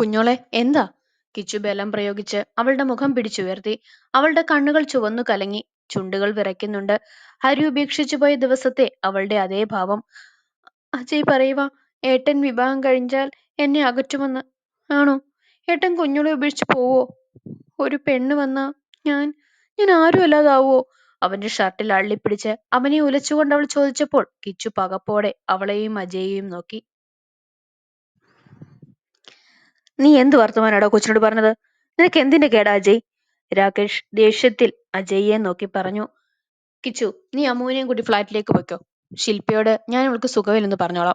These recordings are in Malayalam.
കുഞ്ഞോളെ എന്താ? കിച്ചു ബലം പ്രയോഗിച്ച് അവളുടെ മുഖം പിടിച്ചുയർത്തി. അവളുടെ കണ്ണുകൾ ചുവന്നു കലങ്ങി. ചുണ്ടുകൾ വിറയ്ക്കുന്നുണ്ട്. ഹരി ഉപേക്ഷിച്ചു പോയ ദിവസത്തെ അവളുടെ അതേ ഭാവം. അജയ് പറയുക ഏട്ടൻ വിവാഹം കഴിഞ്ഞാൽ എന്നെ അകറ്റുമെന്ന്. ആണോ? ഏട്ടൻ കുഞ്ഞോളെ ഉപേക്ഷിച്ച് പോവോ? ഒരു പെണ്ണ് വന്ന ഞാൻ ഞാൻ ആരും അല്ലാതാവോ? അവന്റെ ഷർട്ടിൽ അള്ളിപ്പിടിച്ച് അവനെ ഉലച്ചുകൊണ്ട് അവൾ ചോദിച്ചപ്പോൾ കിച്ചു പകപ്പോടെ അവളെയും അജയെയും നോക്കി. നീ എന്ത് വർത്തമാനാടോ കൊച്ചിനോട് പറഞ്ഞത്? നിനക്ക് എന്തിന്റെ കേടാ അജയ്? രാകേഷ് ദേഷ്യത്തിൽ അജയ്യെ നോക്കി പറഞ്ഞു. കിച്ചു നീ അമ്മുവിനെയും കൂടി ഫ്ലാറ്റിലേക്ക് പോയിക്കോ. ശില്പയോട് ഞാൻ അവൾക്ക് സുഖമില്ലെന്ന് പറഞ്ഞോളാം.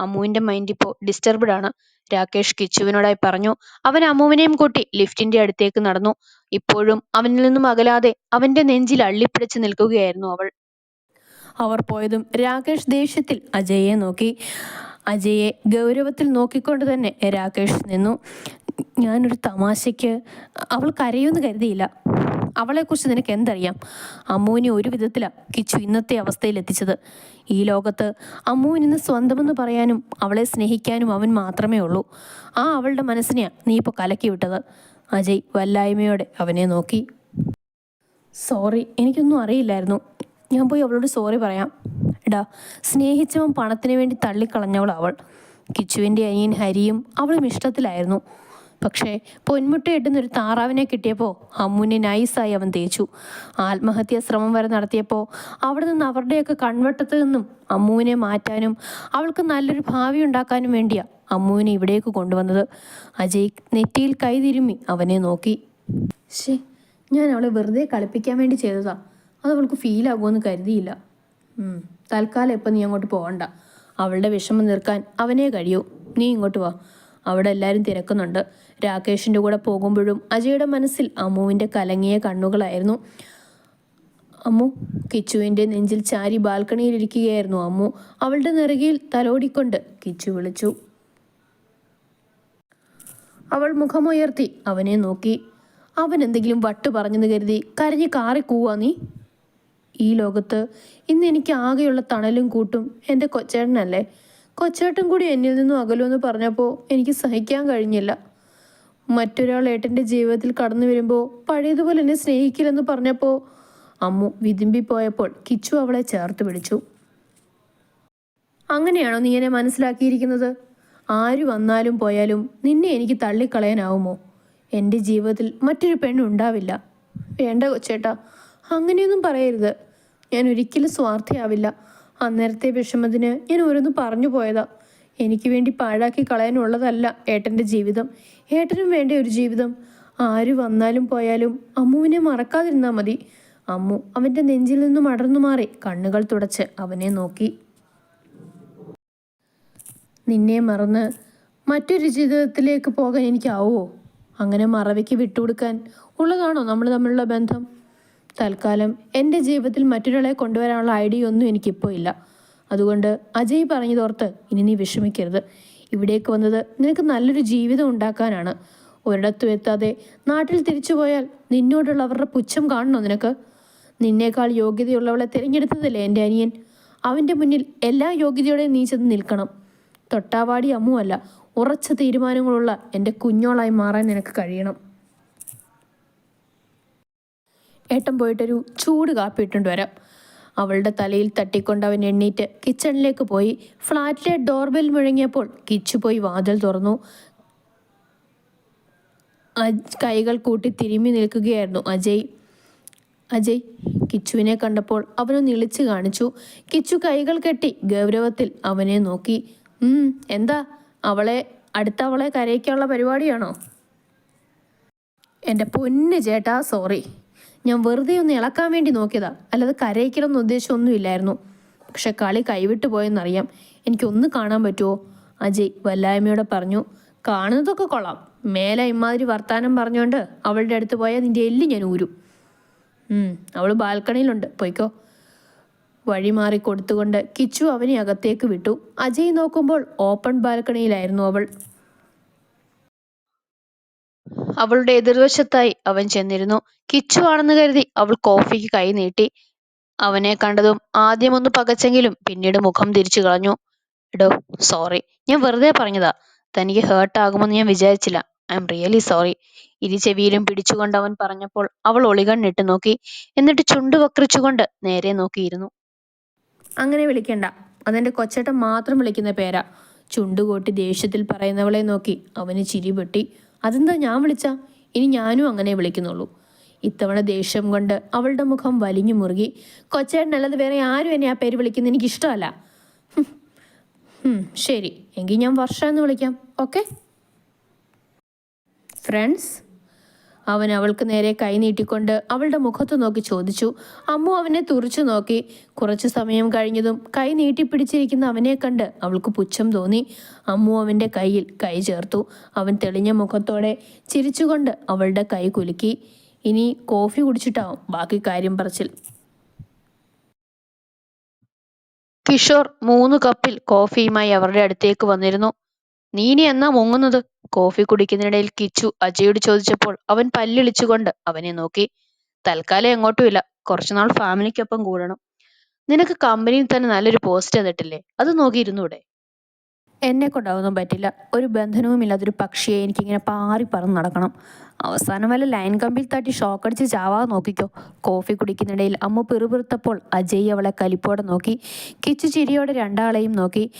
അമ്മുവിന്റെ മൈൻഡ് ഇപ്പോ ഡിസ്റ്റർബ്ഡ് ആണ്. രാകേഷ് കിച്ചുവിനോടായി പറഞ്ഞു അവൻ അമ്മുവിനെയും കൂട്ടി ലിഫ്റ്റിന്റെ അടുത്തേക്ക് നടന്നു. ഇപ്പോഴും അവനിൽ നിന്നും അകലാതെ അവന്റെ നെഞ്ചിൽ അള്ളിപ്പിടിച്ച് നിൽക്കുകയായിരുന്നു അവൾ. അവർ പോയതും രാകേഷ് ദേഷ്യത്തിൽ അജയെ നോക്കി. അജയെ ഗൗരവത്തിൽ നോക്കിക്കൊണ്ട് തന്നെ രാകേഷ് നിന്നു. ഞാനൊരു തമാശയ്ക്ക് അവൾ കരയുമെന്ന് കരുതിയില്ല. അവളെക്കുറിച്ച് നിനക്ക് എന്തറിയാം? അമ്മുവിനെ ഒരു വിധത്തിലാണ് കിച്ചു ഇന്നത്തെ അവസ്ഥയിൽ എത്തിച്ചത് ഈ ലോകത്ത് അമ്മുവിന് സ്വന്തമെന്ന് പറയാനും അവളെ സ്നേഹിക്കാനും അവൻ മാത്രമേ ഉള്ളൂ. ആ അവളുടെ മനസ്സിനെയാണ് നീ ഇപ്പോൾ കലക്കി വിട്ടത്. അജയ് വല്ലായ്മയോടെ അവനെ നോക്കി. സോറി എനിക്കൊന്നും അറിയില്ലായിരുന്നു. ഞാൻ പോയി അവളോട് സോറി പറയാം. എടാ സ്നേഹിച്ചവൻ പണത്തിന് വേണ്ടി തള്ളിക്കളഞ്ഞവൾ അവൾ. കിച്ചുവിന്റെ അനിയൻ ഹരിയും അവളും ഇഷ്ടത്തിലായിരുന്നു. പക്ഷേ പൊന്മുട്ട ഇടുന്നൊരു താറാവിനെ കിട്ടിയപ്പോൾ അമ്മുവിനെ നൈസായി അവൻ തേച്ചു. ആത്മഹത്യാ ശ്രമം വരെ നടത്തിയപ്പോൾ അവിടെ നിന്ന് അവരുടെയൊക്കെ കൺവട്ടത്ത് നിന്നും അമ്മുവിനെ മാറ്റാനും അവൾക്ക് നല്ലൊരു ഭാവി ഉണ്ടാക്കാനും വേണ്ടിയാ അമ്മുവിനെ ഇവിടേക്ക് കൊണ്ടുവന്നത്. അജയ് നെറ്റിയിൽ കൈതിരുമ്മി അവനെ നോക്കി. ശേ ഞാൻ അവളെ വെറുതെ കളിപ്പിക്കാൻ വേണ്ടി ചെയ്തതാ. അത് അവൾക്ക് ഫീലാകുമെന്ന് കരുതിയില്ല. തൽക്കാലം ഇപ്പം നീ അങ്ങോട്ട് പോകണ്ട അവളുടെ വിഷമം നിർക്കാൻ അവനേ കഴിയൂ. നീ ഇങ്ങോട്ട് വാ. അവിടെ എല്ലാവരും തിരക്കുന്നുണ്ട്. രാകേഷിന്റെ കൂടെ പോകുമ്പോഴും അജയുടെ മനസ്സിൽ അമ്മുവിന്റെ കലങ്ങിയ കണ്ണുകളായിരുന്നു. അമ്മു കിച്ചുവിന്റെ നെഞ്ചിൽ ചാരി ബാൽക്കണിയിലിരിക്കുകയായിരുന്നു അമ്മു. അവളുടെ നെറുകയിൽ തലോടിക്കൊണ്ട് കിച്ചു വിളിച്ചു. അവൾ മുഖമുയർത്തി അവനെ നോക്കി. അവൻ എന്തെങ്കിലും വട്ട് പറഞ്ഞെന്ന് കരുതി കരഞ്ഞ് കാറി കൂവാ നീ. ഈ ലോകത്ത് ഇന്ന് എനിക്ക് ആകെയുള്ള തണലും കൂട്ടും എന്റെ കൊച്ചേട്ടനല്ലേ? കൊച്ചേട്ടൻ കൂടി എന്നിൽ നിന്നും അകലുമെന്ന് പറഞ്ഞപ്പോൾ എനിക്ക് സഹിക്കാൻ കഴിഞ്ഞില്ല. മറ്റൊരാൾ ഏട്ടന്റെ ജീവിതത്തിൽ കടന്നു വരുമ്പോൾ പഴയതുപോലെ എന്നെ സ്നേഹിക്കില്ലെന്ന് പറഞ്ഞപ്പോൾ അമ്മു വിതുമ്പിപ്പോയപ്പോൾ കിച്ചു അവളെ ചേർത്ത് പിടിച്ചു. അങ്ങനെയാണോ നീ എന്നെ മനസ്സിലാക്കിയിരിക്കുന്നത്? ആര് വന്നാലും പോയാലും നിന്നെ എനിക്ക് തള്ളിക്കളയാനാവുമോ? എന്റെ ജീവിതത്തിൽ മറ്റൊരു പെണ്ണുണ്ടാവില്ല. വേണ്ട കൊച്ചേട്ടാ അങ്ങനെയൊന്നും പറയരുത്. ഞാൻ ഒരിക്കലും സ്വാർത്ഥയാവില്ല. അന്നേരത്തെ വിഷമത്തിന് ഞാൻ ഓരോന്ന് പറഞ്ഞു പോയതാ. എനിക്ക് വേണ്ടി പാഴാക്കി കളയാനുള്ളതല്ല ഏട്ടന്റെ ജീവിതം. ഏട്ടനും വേണ്ട ഒരു ജീവിതം. ആര് വന്നാലും പോയാലും അമ്മുവിനെ മറക്കാതിരുന്നാൽ മതി. അമ്മു അവന്റെ നെഞ്ചിൽ നിന്നും അടർന്നു മാറി കണ്ണുകൾ തുടച്ച് അവനെ നോക്കി. നിന്നെ മറന്ന് മറ്റൊരു ജീവിതത്തിലേക്ക് പോകാൻ എനിക്കാവോ അങ്ങനെ മറവിക്ക് വിട്ടുകൊടുക്കാൻ ഉള്ളതാണോ നമ്മൾ തമ്മിലുള്ള ബന്ധം? തൽക്കാലം എന്റെ ജീവിതത്തിൽ മറ്റൊരാളെ കൊണ്ടുവരാനുള്ള ഐഡിയ ഒന്നും എനിക്കിപ്പോൾ ഇല്ല. അതുകൊണ്ട് അജയ് പറഞ്ഞതോർത്ത് ഇനി നീ വിഷമിക്കരുത്. ഇവിടേക്ക് വന്നത് നിനക്ക് നല്ലൊരു ജീവിതം ഉണ്ടാക്കാനാണ്. ഒരിടത്തും എത്താതെ നാട്ടിൽ തിരിച്ചു പോയാൽ നിന്നോടുള്ളവരുടെ പുച്ഛം കാണണോ നിനക്ക്? നിന്നേക്കാൾ യോഗ്യതയുള്ളവളെ തിരഞ്ഞെടുത്തതല്ലേ എന്റെ അനിയൻ? അവന്റെ മുന്നിൽ എല്ലാ യോഗ്യതയോടെയും നീ ചെന്ന് നിൽക്കണം. തൊട്ടാവാടി അമ്മുവല്ല ഉറച്ച തീരുമാനങ്ങളുള്ള എന്റെ കുഞ്ഞോളായി മാറാൻ നിനക്ക് കഴിയണം. ഏട്ടൻ പോയിട്ടൊരു ചൂട് കാപ്പി ഇട്ടുകൊണ്ട് വരാം. അവളുടെ തലയിൽ തട്ടിക്കൊണ്ട് അവൻ എണ്ണീറ്റ് കിച്ചണിലേക്ക് പോയി. ഫ്ലാറ്റിലെ ഡോർബെൽ മുഴങ്ങിയപ്പോൾ കിച്ചു പോയി വാതിൽ തുറന്നു. കൈകൾ കൂട്ടി തിരുമ്മി നിൽക്കുകയായിരുന്നു അജയ്. അജയ് കിച്ചുവിനെ കണ്ടപ്പോൾ അവനൊന്ന് ഇളിച്ചു കാണിച്ചു. കിച്ചു കൈകൾ കെട്ടി ഗൗരവത്തിൽ അവനെ നോക്കി. എന്താ? അവളെ അടുത്ത അവളെ കരയിക്കാനുള്ള പരിപാടിയാണോ? എന്റെ പൊന്ന് ചേട്ടാ സോറി. ഞാൻ വെറുതെ ഒന്ന് ഇളക്കാൻ വേണ്ടി നോക്കിയതാ. അല്ലാതെ കരയിക്കണമെന്ന് ഉദ്ദേശമൊന്നുമില്ലായിരുന്നു. പക്ഷെ കളി കൈവിട്ടു പോയെന്നറിയാം. എനിക്കൊന്ന് കാണാൻ പറ്റുമോ അജയ് വല്ലായ്മയോടെ പറഞ്ഞു. കാണുന്നതൊക്കെ കൊള്ളാം. മേലെ ഇമാതിരി വർത്താനം പറഞ്ഞുകൊണ്ട് അവളുടെ അടുത്ത് പോയാൽ നിന്റെ എല്ല് ഞാൻ ഊരും. അവൾ ബാൽക്കണിയിലുണ്ട്. പോയിക്കോ. വഴി മാറി കൊടുത്തുകൊണ്ട് കിച്ചു അവനെ അകത്തേക്ക് വിട്ടു. അജയ് നോക്കുമ്പോൾ ഓപ്പൺ ബാൽക്കണിയിലായിരുന്നു അവൾ. അവളുടെ എതിർവശത്തായി അവൻ ചെന്നിരുന്നു. കിച്ചു ആണെന്ന് കരുതി അവൾ കോഫിക്ക് കൈ നീട്ടി. അവനെ കണ്ടതും ആദ്യം ഒന്ന് പകച്ചെങ്കിലും പിന്നീട് മുഖം തിരിച്ചു കളഞ്ഞു. എടോ സോറി ഞാൻ വെറുതെ പറഞ്ഞതാ. തനിക്ക് ഹേർട്ട് ആകുമെന്ന് ഞാൻ വിചാരിച്ചില്ല. ഐ എം റിയലി സോറി ഇരു ചെവിയിലും പിടിച്ചുകൊണ്ട് അവൻ പറഞ്ഞപ്പോൾ അവൾ ഒളികണ്ണിട്ട് നോക്കി. എന്നിട്ട് ചുണ്ടു വക്രിച്ചുകൊണ്ട് നേരെ നോക്കിയിരുന്നു. അങ്ങനെ വിളിക്കണ്ട. അതെന്റെ കൊച്ചേട്ടൻ മാത്രം വിളിക്കുന്ന പേരാ. ചുണ്ടുകൂട്ടി ദേഷ്യത്തിൽ പറയുന്നവളെ നോക്കി അവന് ചിരി പൊട്ടി. അതെന്താ ഞാൻ വിളിച്ച? ഇനി ഞാനും അങ്ങനെ വിളിക്കുന്നുള്ളൂ. ഇത്തവണ ദേഷ്യം കൊണ്ട് അവളുടെ മുഖം വലിഞ്ഞു മുറുകി. കൊച്ചേട്ടനല്ലാതെ വേറെ ആരും എന്നെ ആ പേര് വിളിക്കുന്ന എനിക്ക് ഇഷ്ടമല്ല ഹും. ഹും, ശരി. എങ്കിൽ ഞാൻ വർഷ എന്ന് വിളിക്കാം. ഓക്കെ? ഫ്രണ്ട്സ് അവൻ അവൾക്ക് നേരെ കൈനീട്ടിക്കൊണ്ട് അവളുടെ മുഖത്ത് നോക്കി ചോദിച്ചു അമ്മു അവനെ തുറച്ചു നോക്കി. കുറച്ചു സമയം കഴിഞ്ഞതും കൈ നീട്ടിപ്പിടിച്ചിരിക്കുന്ന അവനെ കണ്ട് അവൾക്ക് പുച്ഛം തോന്നി. അമ്മു അവന്റെ കയ്യിൽ കൈ ചേർത്തു. അവൻ തെളിഞ്ഞ മുഖത്തോടെ ചിരിച്ചുകൊണ്ട് അവളുടെ കൈ കുലുക്കി. ഇനി കോഫി കുടിച്ചിട്ടാവും ബാക്കി കാര്യം പറച്ചിൽ. കിഷോർ മൂന്ന് കപ്പിൽ കോഫിയുമായി അവരുടെ അടുത്തേക്ക് വന്നിരുന്നു. നീ ഇനി എന്നാ മുങ്ങുന്നത്? കോഫി കുടിക്കുന്നതിനിടയിൽ കിച്ചു അജയോട് ചോദിച്ചപ്പോൾ അവൻ പല്ലിളിച്ചുകൊണ്ട് അവനെ നോക്കി. തൽക്കാലം എങ്ങോട്ടുമില്ല. കുറച്ചുനാൾ ഫാമിലിക്കൊപ്പം കൂടണം. നിനക്ക് കമ്പനിയിൽ തന്നെ നല്ലൊരു പോസ്റ്റ് തന്നിട്ടില്ലേ? അത് നോക്കി ഇരുന്നൂടെ. എന്നെ കൊണ്ടാവൊന്നും പറ്റില്ല. ഒരു ബന്ധനവുമില്ലാത്തൊരു പക്ഷിയെ എനിക്കിങ്ങനെ പാറി പറന്ന് നടക്കണം. അവസാനം വല്ല ലൈൻ കമ്പിൽ തട്ടി ഷോക്കടിച്ച് ചാവാതെ നോക്കിക്കോ. കോഫി കുടിക്കുന്നിടയിൽ അമ്മ പിറുപിറുത്തപ്പോൾ അജയ് അവളെ കലിപ്പോടെ നോക്കി. കിച്ചു ചിരിയോടെ രണ്ടാളെയും നോക്കി.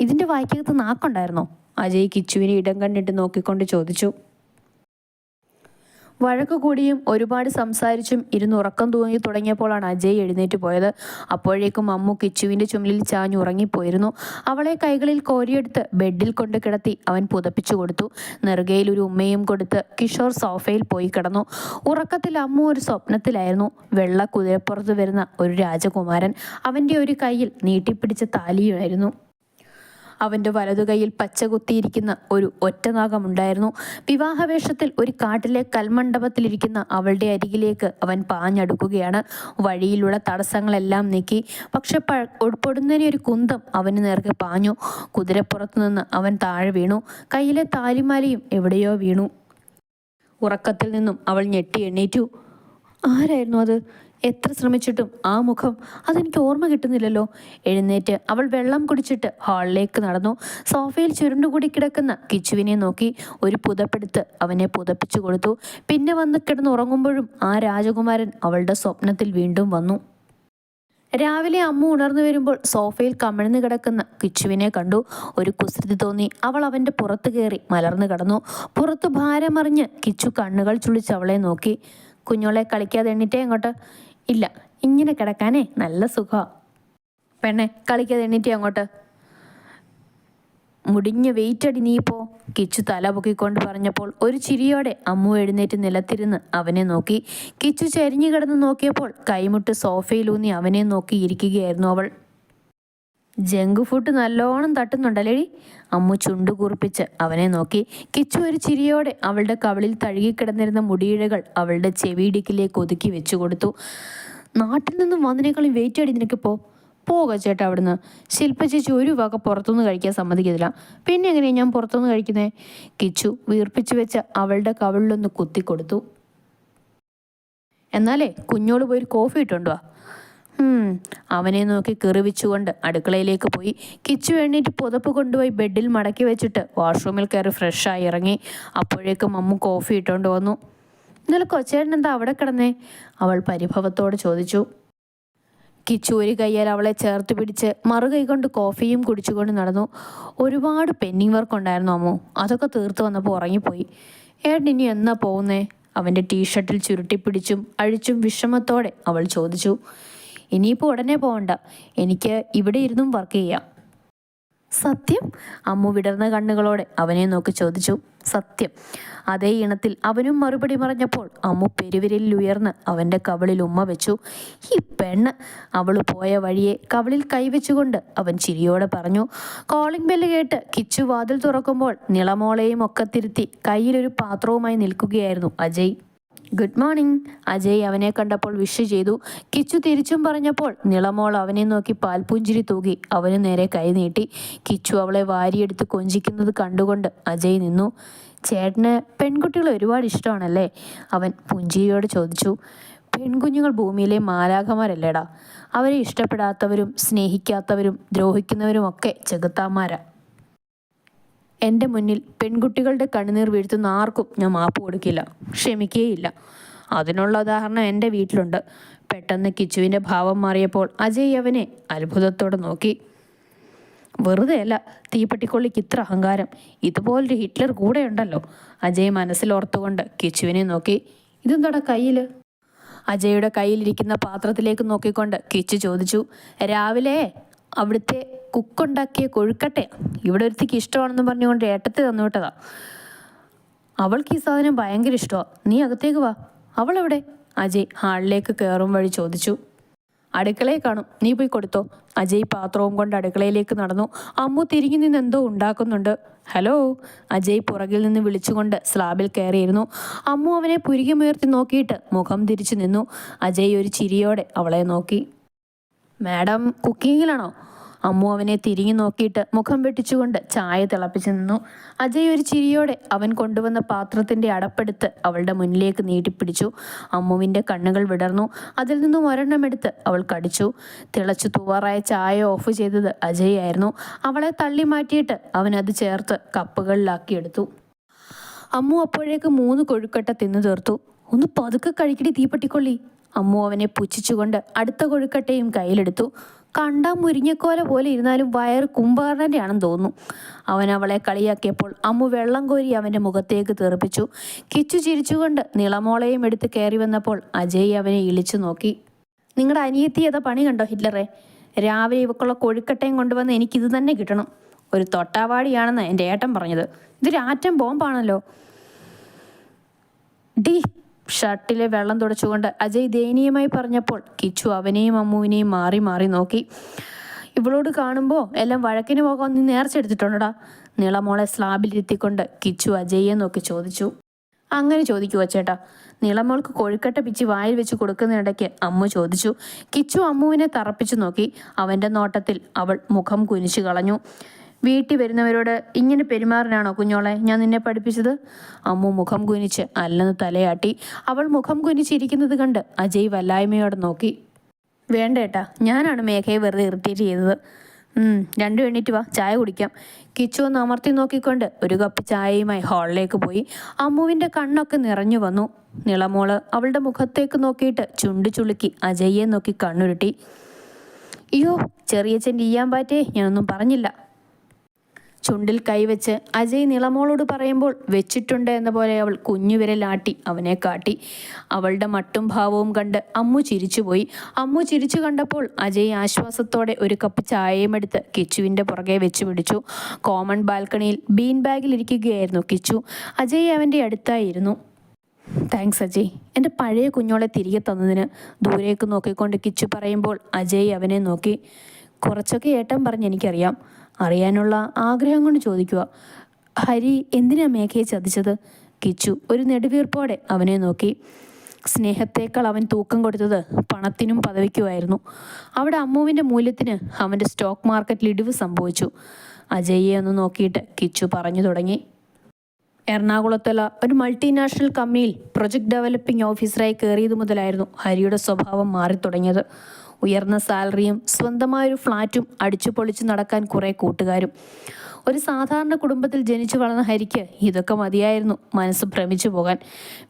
ഇതിന്റെ വായിക്കകത്ത് നാക്കുണ്ടായിരുന്നോ? അജയ് കിച്ചുവിനെ ഇടം കണ്ടിട്ട് നോക്കിക്കൊണ്ട് ചോദിച്ചു. വഴക്ക് കൂടിയും ഒരുപാട് സംസാരിച്ചും ഇരുന്ന് ഉറക്കം തൂങ്ങി തുടങ്ങിയപ്പോഴാണ് അജയ് എഴുന്നേറ്റ് പോയത്. അപ്പോഴേക്കും അമ്മു കിച്ചുവിന്റെ ചുമലിൽ ചാഞ്ഞു ഉറങ്ങിപ്പോയിരുന്നു. അവളെ കൈകളിൽ കോരിയെടുത്ത് ബെഡിൽ കൊണ്ട് കിടത്തി അവൻ പുതപ്പിച്ചു കൊടുത്തു. നെറുകയിൽ ഒരു ഉമ്മയും കൊടുത്ത് കിഷോർ സോഫയിൽ പോയി കിടന്നു. ഉറക്കത്തിൽ അമ്മു ഒരു സ്വപ്നത്തിലായിരുന്നു. വെള്ള കുതിരപ്പുറത്ത് വരുന്ന ഒരു രാജകുമാരൻ അവന്റെ ഒരു കയ്യിൽ നീട്ടിപ്പിടിച്ച താലിയുമായിരുന്നു. അവന്റെ വലതുകൈയിൽ പച്ച കുത്തിയിരിക്കുന്ന ഒരു ഒറ്റനാഗമുണ്ടായിരുന്നു. വിവാഹവേഷത്തിൽ ഒരു കാട്ടിലെ കൽമണ്ഡപത്തിലിരിക്കുന്ന അവളുടെ അരികിലേക്ക് അവൻ പാഞ്ഞടുക്കുകയാണ്. വഴിയിലുള്ള തടസ്സങ്ങളെല്ലാം നീക്കി. പക്ഷെ പ ഒരു കുന്തം അവന് നേർക്ക് പാഞ്ഞു. കുതിരപ്പുറത്തു നിന്ന് അവൻ താഴെ വീണു. കയ്യിലെ താലിമാലയും എവിടെയോ വീണു. ഉറക്കത്തിൽ നിന്നും അവൾ ഞെട്ടി എണ്ണീറ്റു ആരായിരുന്നു അത്? എത്ര ശ്രമിച്ചിട്ടും ആ മുഖം അതെനിക്ക് ഓർമ്മ കിട്ടുന്നില്ലല്ലോ. എഴുന്നേറ്റ് അവൾ വെള്ളം കുടിച്ചിട്ട് ഹാളിലേക്ക് നടന്നു. സോഫയിൽ ചുരുണ്ടുകൂടി കിടക്കുന്ന കിച്ചുവിനെ നോക്കി ഒരു പുതപ്പെടുത്ത് അവനെ പുതപ്പിച്ചു കൊടുത്തു. പിന്നെ വന്ന് കിടന്നുറങ്ങുമ്പോഴും ആ രാജകുമാരൻ അവളുടെ സ്വപ്നത്തിൽ വീണ്ടും വന്നു. രാവിലെ അമ്മ ഉണർന്നു വരുമ്പോൾ സോഫയിൽ കമിഴ്ന്നു കിടക്കുന്ന കിച്ചുവിനെ കണ്ടു. ഒരു കുസൃതി തോന്നി. അവൾ അവന്റെ പുറത്ത് കയറി മലർന്നു കിടന്നു. പുറത്ത് ഭാരമറിഞ്ഞ് കിച്ചു കണ്ണുകൾ ചുളിച്ച് അവളെ നോക്കി. കുഞ്ഞോളെ കളിക്കാതെ എണ്ണിറ്റേ അങ്ങോട്ട്. ഇല്ല ഇങ്ങനെ കിടക്കാനേ നല്ല സുഖമാ പെണ്ണെ കളിക്കാതെ എണ്ണിറ്റേ അങ്ങോട്ട്. മുടിഞ്ഞ വെയിറ്റടി നീ പോ. കിച്ചു തല പൊക്കിക്കൊണ്ട് പറഞ്ഞപ്പോൾ ഒരു ചിരിയോടെ അമ്മു എഴുന്നേറ്റ് നിലത്തിരുന്ന് അവനെ നോക്കി. കിച്ചു ചരിഞ്ഞു കിടന്ന് നോക്കിയപ്പോൾ കൈമുട്ട് സോഫയിലൂന്നി അവനെ നോക്കി ഇരിക്കുകയായിരുന്നു അവൾ. ജങ്ക് ഫുഡ് നല്ലോണം തട്ടുന്നുണ്ടല്ലേടി? അമ്മു ചുണ്ടു കുറിപ്പിച്ച് അവനെ നോക്കി. കിച്ചു ഒരു ചിരിയോടെ അവളുടെ കവിളിൽ തഴുകിക്കിടന്നിരുന്ന മുടിയിഴകൾ അവളുടെ ചെവിയിടിക്കിലേക്ക് ഒതുക്കി വെച്ചു കൊടുത്തു. നാട്ടിൽ നിന്നും വന്നതിനേക്കാളും വെയിറ്റ് അടി നിനക്ക് പോ. പോക ചേട്ടാ അവിടുന്ന്. ശില്പ ചേച്ചി ഒരു വക പുറത്തുനിന്ന് കഴിക്കാൻ സമ്മതിക്കത്തില്ല. പിന്നെ എങ്ങനെയാണ് ഞാൻ പുറത്തുനിന്ന് കഴിക്കുന്നത് കിച്ചു വീർപ്പിച്ചു വെച്ച് അവളുടെ കവിളിലൊന്ന് കുത്തിക്കൊടുത്തു. എന്നാലേ കുഞ്ഞോട് പോയി കോഫി ഇട്ടുണ്ടോ അവനെ നോക്കി കിറിവിച്ചുകൊണ്ട് അടുക്കളയിലേക്ക് പോയി. കിച്ചു എണ്ണീറ്റ് പുതപ്പ് കൊണ്ടുപോയി ബെഡിൽ മടക്കി വെച്ചിട്ട് വാഷ്റൂമിൽ കയറി ഫ്രഷായി ഇറങ്ങി. അപ്പോഴേക്കും അമ്മു കോഫി ഇട്ടുകൊണ്ട് വന്നു. ഇന്നലെ കൊച്ചേട്ടൻ എന്താ അവിടെ കിടന്നേ? അവൾ പരിഭവത്തോട് ചോദിച്ചു. കിച്ചു ഒരു കയ്യാൽ അവളെ ചേർത്ത് പിടിച്ച് മറുകൈ കൊണ്ട് കോഫിയും കുടിച്ചുകൊണ്ട് നടന്നു. ഒരുപാട് പെൻഡിങ് വർക്ക് ഉണ്ടായിരുന്നു അമ്മു. അതൊക്കെ തീർത്ത് വന്നപ്പോൾ ഉറങ്ങിപ്പോയി. ഏട്ടൻ ഇനി എന്നാ പോകുന്നേ അവന്റെ ടീഷർട്ടിൽ ചുരുട്ടിപ്പിടിച്ചും അഴിച്ചും വിഷമത്തോടെ അവൾ ചോദിച്ചു. ഇനിയിപ്പോൾ ഉടനെ പോകണ്ട എനിക്ക് ഇവിടെ ഇരുന്നും വർക്ക് ചെയ്യാം. സത്യം? അമ്മു വിടർന്ന കണ്ണുകളോടെ അവനെ നോക്കി ചോദിച്ചു. സത്യം. അതേ ഇണത്തിൽ അവനും മറുപടി പറഞ്ഞപ്പോൾ അമ്മു പെരുവിരലിൽ ഉയർന്ന് അവന്റെ കവളിൽ ഉമ്മ വെച്ചു. ഈ പെണ്ണ്. അവൾ പോയ വഴിയെ കവളിൽ കൈവച്ചുകൊണ്ട് അവൻ ചിരിയോടെ പറഞ്ഞു. കോളിംഗ് ബെല്ല് കേട്ട് കിച്ചു വാതിൽ തുറക്കുമ്പോൾ നിളമോളെയും ഒക്കെ തിരുത്തി കയ്യിലൊരു പാത്രവുമായി നിൽക്കുകയായിരുന്നു അജയ്. ഗുഡ് മോർണിംഗ് അജയ് അവനെ കണ്ടപ്പോൾ വിഷ് ചെയ്തു. കിച്ചു തിരിച്ചും പറഞ്ഞപ്പോൾ നിളമോൾ അവനെ നോക്കി പാൽപുഞ്ചിരി തൂകി അവന് നേരെ കൈനീട്ടി കിച്ചു അവളെ വാരിയെടുത്ത് കൊഞ്ചിക്കുന്നത് കണ്ടുകൊണ്ട് അജയ് നിന്നു. ചേട്ടന് പെൺകുട്ടികൾ ഒരുപാട് ഇഷ്ടമാണല്ലേ? അവൻ പുഞ്ചിരിയോട് ചോദിച്ചു. പെൺകുഞ്ഞുങ്ങൾ ഭൂമിയിലെ മാലാഖമാരല്ലേടാ? അവരെ ഇഷ്ടപ്പെടാത്തവരും സ്നേഹിക്കാത്തവരും ദ്രോഹിക്കുന്നവരും ഒക്കെ ചെകുത്താന്മാരാ. എന്റെ മുന്നിൽ പെൺകുട്ടികളുടെ കണ്ണുനീർ വീഴ്ത്തുന്ന ആർക്കും ഞാൻ മാപ്പ് കൊടുക്കില്ല. ക്ഷമിക്കുകയില്ല അതിനുള്ള ഉദാഹരണം എന്റെ വീട്ടിലുണ്ട്. പെട്ടെന്ന് കിച്ചുവിന്റെ ഭാവം മാറിയപ്പോൾ അജയ് അവനെ അത്ഭുതത്തോടെ നോക്കി. വെറുതെ അല്ല തീപ്പെട്ടിക്കൊള്ളിക്ക് ഇത്ര അഹങ്കാരം. ഇതുപോലൊരു ഹിറ്റ്ലർ കൂടെ ഉണ്ടല്ലോ അജയ് മനസ്സിലോർത്തുകൊണ്ട് കിച്ചുവിനെ നോക്കി. ഇതെന്താടാ കയ്യിൽ അജയുടെ കയ്യിലിരിക്കുന്ന പാത്രത്തിലേക്ക് നോക്കിക്കൊണ്ട് കിച്ചു ചോദിച്ചു രാവിലെ അവിടുത്തെ കുക്കുണ്ടാക്കിയ കൊഴുക്കട്ടെ. ഇവിടെ ഒരുത്തിക്ക് ഇഷ്ടമാണെന്ന് പറഞ്ഞുകൊണ്ട് ഏട്ടത്തി തന്നു വിട്ടതാ. അവൾക്ക് ഈ സാധനം ഭയങ്കര ഇഷ്ടമാണ് നീ അകത്തേക്ക് വാ. അവളെവിടെ? അജയ് ഹാളിലേക്ക് കയറും വഴി ചോദിച്ചു. അടുക്കളയെ കാണും. നീ പോയി കൊടുത്തോ. അജയ് പാത്രവും കൊണ്ട് അടുക്കളയിലേക്ക് നടന്നു. അമ്മു തിരിഞ്ഞു നിന്ന് എന്തോ ഉണ്ടാക്കുന്നുണ്ട്. ഹലോ? അജയ് പുറകിൽ നിന്ന് വിളിച്ചുകൊണ്ട് സ്ലാബിൽ കയറിയിരുന്നു. അമ്മു അവനെ പുരികമുയർത്തി നോക്കിയിട്ട് മുഖം തിരിച്ചു നിന്നു. അജയ് ഒരു ചിരിയോടെ അവളെ നോക്കി. മാഡം കുക്കിങ്ങിലാണോ? അമ്മു അവനെ തിരിഞ്ഞു നോക്കിയിട്ട് മുഖം വെട്ടിച്ചുകൊണ്ട് ചായ തിളപ്പിച്ചു നിന്നു. അജയ് ഒരു ചിരിയോടെ അവൻ കൊണ്ടുവന്ന പാത്രത്തിന്റെ അടപ്പെടുത്ത് അവളുടെ മുന്നിലേക്ക് നീട്ടിപ്പിടിച്ചു. അമ്മുവിന്റെ കണ്ണുകൾ വിടർന്നു. അതിൽ നിന്നും ഒരെണ്ണമെടുത്ത് അവൾ കടിച്ചു. തിളച്ചു തൂവാറായ ചായ ഓഫ് ചെയ്തത് അജയ് ആയിരുന്നു. അവളെ തള്ളി മാറ്റിയിട്ട് അവൻ അത് ചേർത്ത് കപ്പുകളിലാക്കിയെടുത്തു അമ്മു അപ്പോഴേക്ക് മൂന്ന് കൊഴുക്കട്ട തിന്നു തീർത്തു. ഒന്ന് പതുക്കെ കഴിക്കടി തീപ്പെട്ടിക്കൊള്ളി. അമ്മു അവനെ പുച്ഛിച്ചുകൊണ്ട് അടുത്ത കൊഴുക്കട്ടയും കയ്യിലെടുത്തു. കണ്ടാ മുരിങ്ങക്കോല പോലെ ഇരുന്നാലും വയർ ആണെന്ന് തോന്നുന്നു. അവൻ അവളെ കളിയാക്കിയപ്പോൾ അമ്മു വെള്ളം കോരി അവന്റെ മുഖത്തേക്ക് തെറിപ്പിച്ചു. കിച്ചു ചിരിച്ചുകൊണ്ട് നിളമോളയും എടുത്ത് കയറി വന്നപ്പോൾ അജയ് അവനെ ഇളിച്ചു നോക്കി. നിങ്ങളുടെ അനിയത്തി ഏതാ പണി കണ്ടോ ഹിറ്റ്ലറെ? രാവിലെ ഇവക്കുള്ള കൊഴുക്കട്ടയും കൊണ്ടുവന്ന് എനിക്കിത് തന്നെ കിട്ടണം. ഒരു തൊട്ടാവാടിയാണെന്ന് എന്റെ ഏട്ടൻ പറഞ്ഞത്. ഇതൊരു ആറ്റം ബോംബാണല്ലോ. ഡി ഷർട്ടിലെ വെള്ളം തുടച്ചുകൊണ്ട് അജയ് ദയനീയമായി പറഞ്ഞപ്പോൾ കിച്ചു അവനെയും അമ്മുവിനെയും മാറി മാറി നോക്കി. ഇവളോട് കാണുമ്പോൾ എല്ലാം വഴക്കിന് പോകാൻ നീ നേർച്ചെടുത്തിട്ടുണ്ടടാ നീളമോളെ സ്ലാബിലിരുത്തിക്കൊണ്ട് കിച്ചു അജയ്യെ നോക്കി ചോദിച്ചു. അങ്ങനെ ചോദിക്കുവോ ചേട്ടാ നീളമോൾക്ക് കൊഴുക്കട്ട പിച്ച് വായിൽ വെച്ച് കൊടുക്കുന്നതിനിടയ്ക്ക് അമ്മു ചോദിച്ചു. കിച്ചു അമ്മുവിനെ തറപ്പിച്ചു നോക്കി. അവന്റെ നോട്ടത്തിൽ അവൾ മുഖം കുനിച്ചു കളഞ്ഞു. വീട്ടിൽ വരുന്നവരോട് ഇങ്ങനെ പെരുമാറാനാണോ കുഞ്ഞോളെ? ഞാൻ നിന്നെ പഠിപ്പിച്ചത്? അമ്മു മുഖം കുനിച്ച് അല്ലെന്ന് തലയാട്ടി അവൾ മുഖം കുനിച്ചിരിക്കുന്നത് കണ്ട് അജയ് വല്ലായ്മയോടെ നോക്കി. വേണ്ട ഏട്ടാ ഞാനാണ് മേഘയെ വെറുതെ ഇറിറ്റേറ്റ് ചെയ്തത്. രണ്ടും എണ്ണീറ്റ് വാ ചായ കുടിക്കാം. കിച്ചു ഒന്ന് അമർത്തി നോക്കിക്കൊണ്ട് ഒരു കപ്പ് ചായയുമായി ഹാളിലേക്ക് പോയി. അമ്മുവിന്റെ കണ്ണൊക്കെ നിറഞ്ഞു വന്നു. നിളമോൾ അവളുടെ മുഖത്തേക്ക് നോക്കിയിട്ട് ചുണ്ട് ചുളുക്കി അജയ്യെ നോക്കി കണ്ണുരുട്ടി. അയ്യോ ചെറിയച്ഛൻ ഈയാമ്പാറ്റേ ഞാനൊന്നും പറഞ്ഞില്ല. ചുണ്ടിൽ കൈവച്ച് അജയ് നിളമോളോട് പറയുമ്പോൾ വെച്ചിട്ടുണ്ട് എന്ന പോലെ അവൾ കുഞ്ഞുവിരലാട്ടി അവനെ കാട്ടി. അവളുടെ മട്ടും ഭാവവും കണ്ട് അമ്മു ചിരിച്ചുപോയി. അമ്മു ചിരിച്ചു കണ്ടപ്പോൾ അജയ് ആശ്വാസത്തോടെ ഒരു കപ്പ് ചായയും എടുത്ത് കിച്ചുവിന്റെ പുറകെ വെച്ച് പിടിച്ചു. കോമൺ ബാൽക്കണിയിൽ ബീൻ ബാഗിൽ ഇരിക്കുകയായിരുന്നു കിച്ചു. അജയ് അവന്റെ അടുത്തായിരുന്നു. താങ്ക്സ് അജയ്. എന്റെ പഴയ കുഞ്ഞോളെ തിരികെ തന്നതിന് ദൂരേക്ക് നോക്കിക്കൊണ്ട് കിച്ചു പറയുമ്പോൾ അജയ് അവനെ നോക്കി. കുറച്ചൊക്കെ ഏട്ടൻ പറഞ്ഞ് എനിക്കറിയാം അറിയാനുള്ള ആഗ്രഹം കൊണ്ട് ചോദിക്കുക. ഹരി എന്തിനാ മേഘയെ ചതിച്ചത്? കിച്ചു ഒരു നെടുവീർപ്പോടെ അവനെ നോക്കി. സ്നേഹത്തേക്കാൾ അവൻ തൂക്കം കൊടുത്തത് പണത്തിനും പദവിക്കുമായിരുന്നു. അവിടെ അമ്മുവിന്റെ മൂല്യത്തിന് അവന്റെ സ്റ്റോക്ക് മാർക്കറ്റിൽ ഇടിവ് സംഭവിച്ചു. അജയ്യെ ഒന്ന് നോക്കിയിട്ട് കിച്ചു പറഞ്ഞു തുടങ്ങി. എറണാകുളത്തുള്ള ഒരു മൾട്ടിനാഷണൽ കമ്പനിയിൽ പ്രൊജക്ട് ഡെവലപ്പിംഗ് ഓഫീസറായി കയറിയത് മുതലായിരുന്നു ഹരിയുടെ സ്വഭാവം മാറിത്തുടങ്ങിയത്. ഉയർന്ന സാലറിയും സ്വന്തമായൊരു ഫ്ലാറ്റും അടിച്ചു പൊളിച്ചു നടക്കാൻ കുറേ കൂട്ടുകാരും. ഒരു സാധാരണ കുടുംബത്തിൽ ജനിച്ചു വളർന്ന ഹരിക്ക് ഇതൊക്കെ മതിയായിരുന്നു മനസ്സ് ഭ്രമിച്ചു പോകാൻ.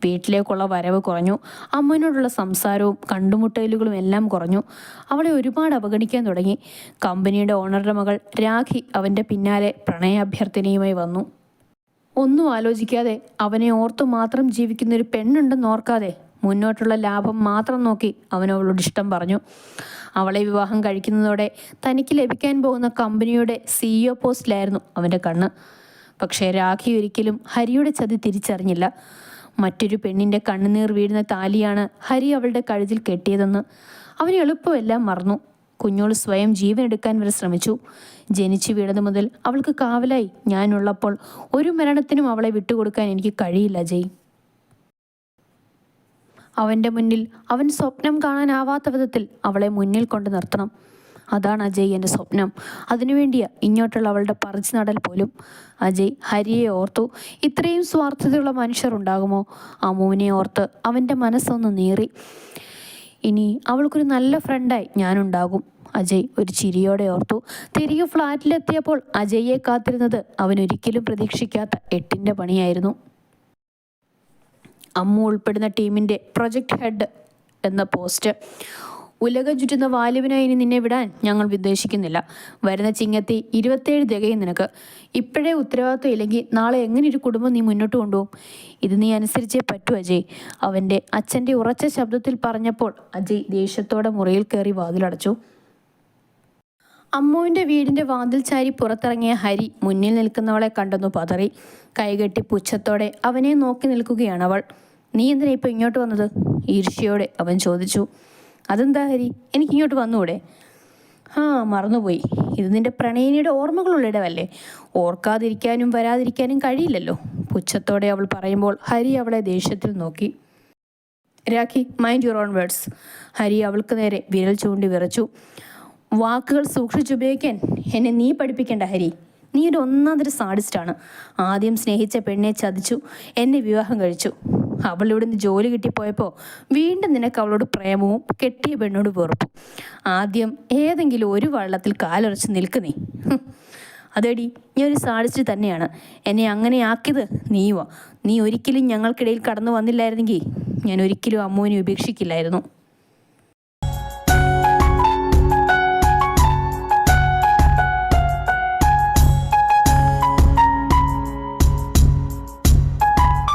വീട്ടിലേക്കുള്ള വരവ് കുറഞ്ഞു. അമ്മനോടുള്ള സംസാരവും കണ്ടുമുട്ടലുകളും എല്ലാം കുറഞ്ഞു. അവളെ ഒരുപാട് അവഗണിക്കാൻ തുടങ്ങി. കമ്പനിയുടെ ഓണറുടെ മകൾ രാഖി അവന്റെ പിന്നാലെ പ്രണയാഭ്യർത്ഥനയുമായി വന്നു. ഒന്നും ആലോചിക്കാതെ അവനെ ഓർത്തു മാത്രം ജീവിക്കുന്നൊരു പെണ്ണുണ്ടെന്ന് ഓർക്കാതെ മുന്നോട്ടുള്ള ലാഭം മാത്രം നോക്കി അവൻ അവളോട് ഇഷ്ടം പറഞ്ഞു. അവളെ വിവാഹം കഴിക്കുന്നതോടെ തനിക്ക് ലഭിക്കാൻ പോകുന്ന കമ്പനിയുടെ സിഇഒ പോസ്റ്റിലായിരുന്നു അവന്റെ കണ്ണ്. പക്ഷേ രാഖി ഒരിക്കലും ഹരിയുടെ ചതി തിരിച്ചറിഞ്ഞില്ല. മറ്റൊരു പെണ്ണിന്റെ കണ്ണുനീർ വീഴുന്ന താലിയാണ് ഹരി അവളുടെ കഴുതിൽ കെട്ടിയതെന്ന് അവൻ എളുപ്പമെല്ലാം മറന്നു. കുഞ്ഞോൾ സ്വയം ജീവൻ എടുക്കാൻ വരെ ശ്രമിച്ചു. ജനിച്ചു വീണത് മുതൽ അവൾക്ക് കാവലായി. ഞാനുള്ളപ്പോൾ ഒരു മരണത്തിനും അവളെ വിട്ടുകൊടുക്കാൻ എനിക്ക് കഴിയില്ല ജയ് അവന്റെ മുന്നിൽ അവൻ സ്വപ്നം കാണാനാവാത്ത വിധത്തിൽ അവളെ മുന്നിൽ കൊണ്ട് നിർത്തണം. അതാണ് അജയ് എന്റെ സ്വപ്നം. അതിനുവേണ്ടിയാ ഇങ്ങോട്ടുള്ള അവളുടെ പറിച്ചു നടൽ പോലും. അജയ് ഹരിയെ ഓർത്തു ഇത്രയും സ്വാർത്ഥതയുള്ള മനുഷ്യർ ഉണ്ടാകുമോ? അമ്മുവിനെ ഓർത്ത് അവന്റെ മനസ്സൊന്ന് നീറി. ഇനി അവൾക്കൊരു നല്ല ഫ്രണ്ടായി ഞാനുണ്ടാകും. അജയ് ഒരു ചിരിയോടെ ഓർത്തു. തിരികെ ഫ്ലാറ്റിലെത്തിയപ്പോൾ അജയ്യെ കാത്തിരുന്നത് അവനൊരിക്കലും പ്രതീക്ഷിക്കാത്ത എട്ടിന്റെ പണിയായിരുന്നു. അമ്മു ഉൾപ്പെടുന്ന ടീമിന്റെ പ്രൊജക്ട് ഹെഡ് എന്ന പോസ്റ്റ്. ഉലകം ചുറ്റുന്ന വാലുവിനായി ഇനി നിന്നെ വിടാൻ ഞങ്ങൾ ഉദ്ദേശിക്കുന്നില്ല വരുന്ന ചിങ്ങത്തി ഇരുപത്തേഴ് തികയും നിനക്ക്. ഇപ്പോഴേ ഉത്തരവാദിത്വം ഇല്ലെങ്കിൽ നാളെ എങ്ങനെ ഒരു കുടുംബം നീ മുന്നോട്ട് കൊണ്ടുപോകും? ഇത് നീ അനുസരിച്ചേ പറ്റൂ അജയ്. അവന്റെ അച്ഛന്റെ ഉറച്ച ശബ്ദത്തിൽ പറഞ്ഞപ്പോൾ അജയ് ദേഷ്യത്തോടെ മുറിയിൽ കയറി വാതിലടച്ചു. അമ്മുവിന്റെ വീടിന്റെ വാതിൽ ചാരി പുറത്തിറങ്ങിയ ഹരി മുന്നിൽ നിൽക്കുന്നവളെ കണ്ടെന്നു പതറി കൈകെട്ടി പുച്ഛത്തോടെ അവനെ നോക്കി നിൽക്കുകയാണ് അവൾ. നീ എന്തിനാ ഇപ്പം ഇങ്ങോട്ട് വന്നത്? ഈർഷ്യയോടെ അവൻ ചോദിച്ചു. അതെന്താ ഹരി? എനിക്ക് ഇങ്ങോട്ട് വന്നുകൂടെ ആ മറന്നുപോയി. ഇത് നിന്റെ പ്രണയിനിയുടെ ഓർമ്മകളുള്ള ഇടവല്ലേ ഓർക്കാതിരിക്കാനും വരാതിരിക്കാനും കഴിയില്ലല്ലോ. പുച്ഛത്തോടെ അവൾ പറയുമ്പോൾ ഹരി അവളെ ദേഷ്യത്തിൽ നോക്കി. Rakhi mind your own words Hari അവൾക്ക് നേരെ വിരൽ ചൂണ്ടി വിറച്ചു. വാക്കുകൾ സൂക്ഷിച്ചുപയോഗിക്കാൻ എന്നെ നീ പഠിപ്പിക്കേണ്ട ഹരി. നീ ഒരു ഒന്നാന്തര സാഡിസ്റ്റാണ് ആദ്യം സ്നേഹിച്ച പെണ്ണെ ചതിച്ചു എന്നെ വിവാഹം കഴിച്ചു. അവൾ ഇവിടുന്ന് ജോലി കിട്ടിപ്പോയപ്പോൾ വീണ്ടും നിനക്ക് അവളോട് പ്രേമവും കെട്ടിയ പെണ്ണോട് വെറുപ്പും. ആദ്യം ഏതെങ്കിലും ഒരു വള്ളത്തിൽ കാലുറച്ച് നിൽക്കുന്നേ അതേടി ഞാൻ ഒരു സാഡിസ്റ്റ് തന്നെയാണ്. എന്നെ അങ്ങനെ ആക്കിയത് നീയുവാ. നീ ഒരിക്കലും ഞങ്ങൾക്കിടയിൽ കടന്നു വന്നില്ലായിരുന്നെങ്കിൽ ഞാൻ ഒരിക്കലും അമ്മുവിനെ ഉപേക്ഷിക്കില്ലായിരുന്നു.